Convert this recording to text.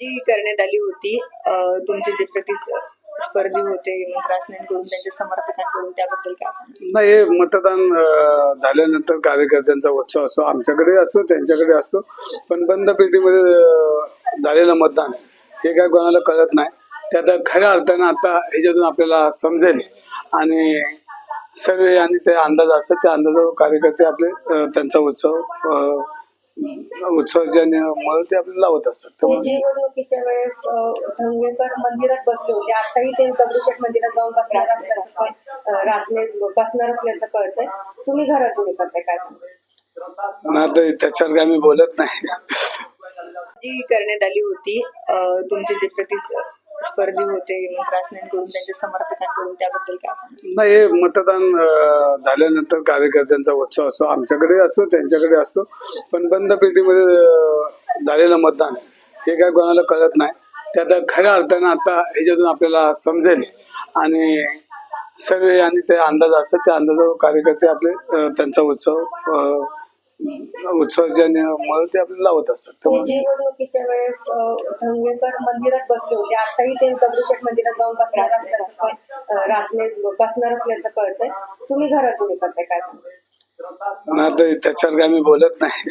जी करण्यात आली होती. तुमचे जे प्रतिस्पर्धी होते हेमंत त्यांच्या समर्थकांकडून त्याबद्दल काय नाही हे मतदान झाल्यानंतर कार्यकर्त्यांचा उत्सव असतो. आमच्याकडे असतो त्यांच्याकडे असतो. पण बंद पेटीमध्ये झालेलं मतदान हे काय कोणाला कळत नाही. ते आता खऱ्या अर्थानं आता ह्याच्यातून आपल्याला समजेल. आणि सर्वे आणि ते अंदाज असतात त्या अंदाजावर कार्यकर्ते आपले त्यांचा उत्सव उत्सवाच्या मुळे ते आपल्याला लावत असतात त्यामुळे. निवडणुकीच्या वेळेस धंगेकर मंदिरात बसले होते आताही ते दगडूशेठ मंदिरात जाऊन बसणार असल्याचं रासने बसणार असल्याचं कळतंय. तुम्ही घरात उडी करताय काय? सांगता आता त्याच्यावर काय मी बोलत नाही. जी करण्यात आली होती अ, तुमचे जे प्रतिस्पर्धी होते हेमंत त्यांच्या समर्थकांकडून त्याबद्दल काय नाही हे मतदान झाल्यानंतर कार्यकर्त्यांचा उत्सव असतो. आमच्याकडे असतो त्यांच्याकडे असतो. पण बंद पेटीमध्ये झालेलं मतदान हे काय कोणाला कळत नाही. ते आता खऱ्या अर्थानं आता ह्याच्यातून आपल्याला समजेल. आणि सर्व आणि ते अंदाज असतात त्या अंदाजावर कार्यकर्ते आपले त्यांचा उत्सव अं, उत्सवाच्या मुळे ते आपल्याला लावत असतात. त्यामुळे निवडणुकीच्या वेळेस अ, धंगेकर मंदिरात बसले होते. आताही ते दगडूशेठ मंदिरात जाऊन बसणार असल्याचं अ, रासने बसणार असल्याचं कळतंय. तुम्ही घरात उडी करताय? काय सांगता? त्याच्यावर काय मी बोलत नाही.